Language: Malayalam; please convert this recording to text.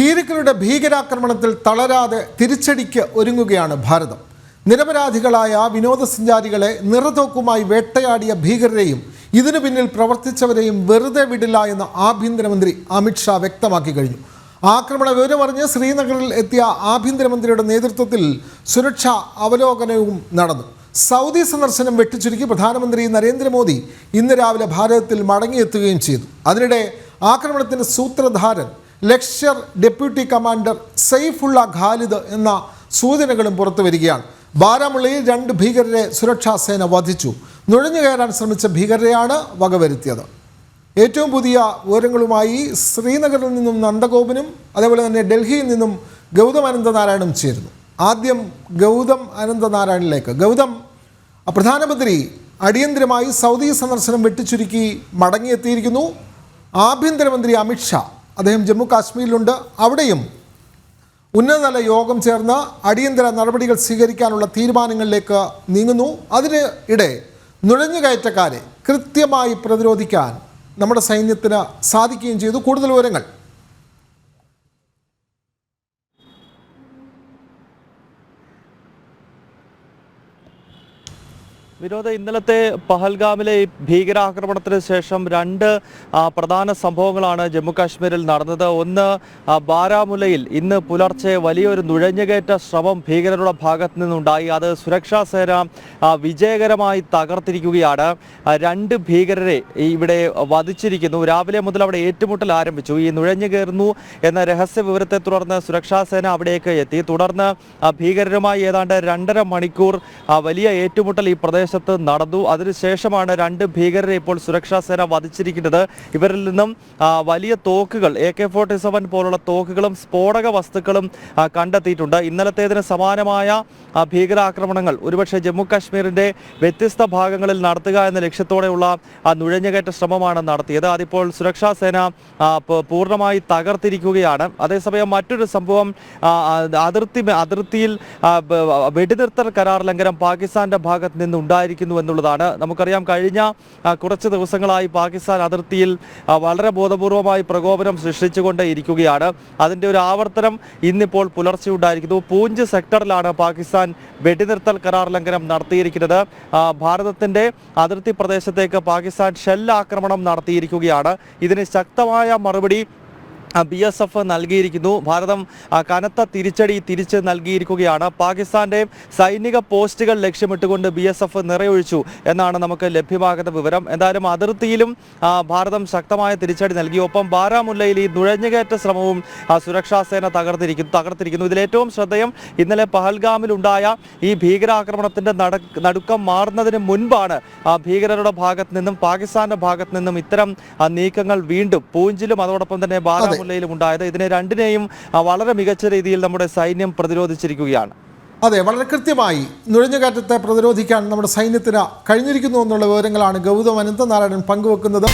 ഭീരുക്കളുടെ ഭീകരാക്രമണത്തിൽ തളരാതെ തിരിച്ചടിക്ക് ഒരുങ്ങുകയാണ് ഭാരതം. നിരപരാധികളായ വിനോദസഞ്ചാരികളെ നിറതോക്കുമായി വേട്ടയാടിയ ഭീകരരെയും ഇതിനു പിന്നിൽ പ്രവർത്തിച്ചവരെയും വെറുതെ വിടില്ല എന്ന് ആഭ്യന്തരമന്ത്രി അമിത്ഷാ വ്യക്തമാക്കി കഴിഞ്ഞു. ആക്രമണ വിവരമറിഞ്ഞ് ശ്രീനഗറിൽ എത്തിയ ആഭ്യന്തരമന്ത്രിയുടെ നേതൃത്വത്തിൽ സുരക്ഷാ അവലോകനവും നടന്നു. സൗദി സന്ദർശനം വെട്ടിച്ചുരുക്കി പ്രധാനമന്ത്രി നരേന്ദ്രമോദി ഇന്ന് രാവിലെ ഭാരതത്തിൽ മടങ്ങിയെത്തുകയും ചെയ്തു. അതിനിടെ ആക്രമണത്തിന്റെ സൂത്രധാരൻ ലക്ഷ്യർ ഡെപ്യൂട്ടി കമാൻഡർ സെയ്ഫുള്ള ഖാലിദ് എന്ന സൂചനകളും പുറത്തു വരികയാണ്. ബാരാമുള്ളയിൽ രണ്ട് ഭീകരരെ സുരക്ഷാ സേന വധിച്ചു. നുഴഞ്ഞു കയറാൻ ശ്രമിച്ച ഭീകരരെയാണ് വകവരുത്തിയത് ഏറ്റവും പുതിയ വിവരങ്ങളുമായി ശ്രീനഗറിൽ നിന്നും നന്ദഗോപനും അതേപോലെ തന്നെ ഡൽഹിയിൽ നിന്നും ഗൗതം അനന്തനാരായണും ചേരുന്നു. ആദ്യം ഗൗതം അനന്തനാരായണിലേക്ക്. ഗൗതം പ്രധാനമന്ത്രി അടിയന്തരമായി സൗദി സന്ദർശനം വെട്ടിച്ചുരുക്കി മടങ്ങിയെത്തിയിരിക്കുന്നു. ആഭ്യന്തരമന്ത്രി അമിത്ഷാ അദ്ദേഹം ജമ്മു കാശ്മീരിലുണ്ട് അവിടെയും ഉന്നതതല യോഗം ചേർന്ന് അടിയന്തര നടപടികൾ സ്വീകരിക്കാനുള്ള തീരുമാനങ്ങളിലേക്ക് നീങ്ങുന്നു. അതിന് ഇടെ നുഴഞ്ഞുകയറ്റക്കാരെ കൃത്യമായി പ്രതിരോധിക്കാൻ നമ്മുടെ സൈന്യത്തിന് സാധിക്കുകയും ചെയ്തു. കൂടുതൽ വിവരങ്ങൾ വിനോദ ഇന്നലത്തെ പഹൽഗാമിലെ ഭീകരാക്രമണത്തിന് ശേഷം രണ്ട് പ്രധാന സംഭവങ്ങളാണ് ജമ്മുകാശ്മീരിൽ നടന്നത്. ഒന്ന് ബാരാമുലയിൽ ഇന്ന് പുലർച്ചെ വലിയൊരു നുഴഞ്ഞുകയറ്റ ശ്രമം ഭീകരരുടെ ഭാഗത്തു നിന്നുണ്ടായി. അത് സുരക്ഷാ സേന വിജയകരമായി തകർത്തിരിക്കുകയാണ്. രണ്ട് ഭീകരരെ ഇവിടെ വധിച്ചിരിക്കുന്നു. രാവിലെ മുതൽ അവിടെ ഏറ്റുമുട്ടൽ ആരംഭിച്ചു. ഈ നുഴഞ്ഞു കയറുന്നു എന്ന രഹസ്യ വിവരത്തെ തുടർന്ന് സുരക്ഷാ സേന അവിടേക്ക് എത്തി. തുടർന്ന് ഭീകരരുമായി ഏതാണ്ട് രണ്ടര മണിക്കൂർ വലിയ ഏറ്റുമുട്ടൽ ഈ പ്രദേശത്ത് നടന്നു. അതിനുശേഷമാണ് രണ്ട് ഭീകരരെ ഇപ്പോൾ സുരക്ഷാ സേന വധിച്ചിരിക്കുന്നത്. ഇവരിൽ നിന്നും വലിയ തോക്കുകൾ എ കെ ഫോർട്ടി സെവൻ പോലുള്ള തോക്കുകളും സ്ഫോടക വസ്തുക്കളും കണ്ടെത്തിയിട്ടുണ്ട്. ഇന്നലത്തേതിന് സമാനമായ ഭീകരാക്രമണങ്ങൾ ഒരുപക്ഷെ ജമ്മു കാശ്മീരിന്റെ വ്യത്യസ്ത ഭാഗങ്ങളിൽ നടത്തുക എന്ന ലക്ഷ്യത്തോടെയുള്ള നുഴഞ്ഞുകയറ്റ ശ്രമമാണ് നടത്തിയത്. അതിപ്പോൾ സുരക്ഷാ സേന പൂർണമായി തകർത്തിരിക്കുകയാണ്. അതേസമയം മറ്റൊരു സംഭവം അതിർത്തി അതിർത്തിയിൽ വെടിനിർത്തൽ കരാർ ലംഘനം പാകിസ്ഥാന്റെ ഭാഗത്ത് നിന്ന് ഉണ്ടായിരിക്കുന്നു എന്നുള്ളതാണ്. നമുക്കറിയാം കഴിഞ്ഞ കുറച്ച് ദിവസങ്ങളായി പാകിസ്ഥാൻ അതിർത്തിയിൽ വളരെ ബോധപൂർവമായി പ്രകോപനം സൃഷ്ടിച്ചുകൊണ്ട് ഇരിക്കുകയാണ്. അതിന്റെ ഒരു ആവർത്തനം ഇന്നിപ്പോൾ പുലർച്ചെ ഉണ്ടായിരിക്കുന്നു. പൂഞ്ച് സെക്ടറിലാണ് പാകിസ്ഥാൻ വെടിനിർത്തൽ കരാർ ലംഘനം നടത്തിയിരിക്കുന്നത്. ഭാരതത്തിന്റെ അതിർത്തി പ്രദേശത്തേക്ക് പാകിസ്ഥാൻ ഷെല്ലാക്രമണം നടത്തിയിരിക്കുകയാണ്. ഇതിന് ശക്തമായ മറുപടി ബി എസ് എഫ് നൽകിയിരിക്കുന്നു. ഭാരതം കനത്ത തിരിച്ചടി തിരിച്ച് നൽകിയിരിക്കുകയാണ്. പാകിസ്ഥാന്റെ സൈനിക പോസ്റ്റുകൾ ലക്ഷ്യമിട്ടുകൊണ്ട് ബി എസ് എഫ് നിറയൊഴിച്ചു എന്നാണ് നമുക്ക് ലഭ്യമാകുന്ന വിവരം. എന്തായാലും അതിർത്തിയിലും ഭാരതം ശക്തമായ തിരിച്ചടി നൽകി. ഒപ്പം ബാരാമുല്ലയിൽ ഈ നുഴഞ്ഞുകയറ്റ ശ്രമവും സുരക്ഷാ സേന തകർത്തിരിക്കുന്നു. തകർത്തിരിക്കുന്നു ഇതിലേറ്റവും ശ്രദ്ധേയം ഇന്നലെ പഹൽഗാമിലുണ്ടായ ഈ ഭീകരാക്രമണത്തിന്റെ നട- നടുക്കം മാറുന്നതിന് മുൻപാണ് ഭീകരരുടെ ഭാഗത്ത് നിന്നും പാകിസ്ഥാന്റെ ഭാഗത്ത് നിന്നും ഇത്തരം നീക്കങ്ങൾ വീണ്ടും പൂഞ്ചിലും. അതോടൊപ്പം തന്നെ ബാരാമുല്ലയിലും ഉണ്ടായത്. ഇതിനെ രണ്ടിനെയും വളരെ മികച്ച രീതിയിൽ നമ്മുടെ സൈന്യം പ്രതിരോധിച്ചിരിക്കുകയാണ്. അതെ വളരെ കൃത്യമായി നുഴഞ്ഞുകയറ്റത്തെ പ്രതിരോധിക്കാൻ നമ്മുടെ സൈന്യത്തിന് കഴിഞ്ഞിരിക്കുന്നു എന്നുള്ള വിവരങ്ങളാണ് ഗൗതം അനന്തനാരായണൻ പങ്കുവെക്കുന്നത്.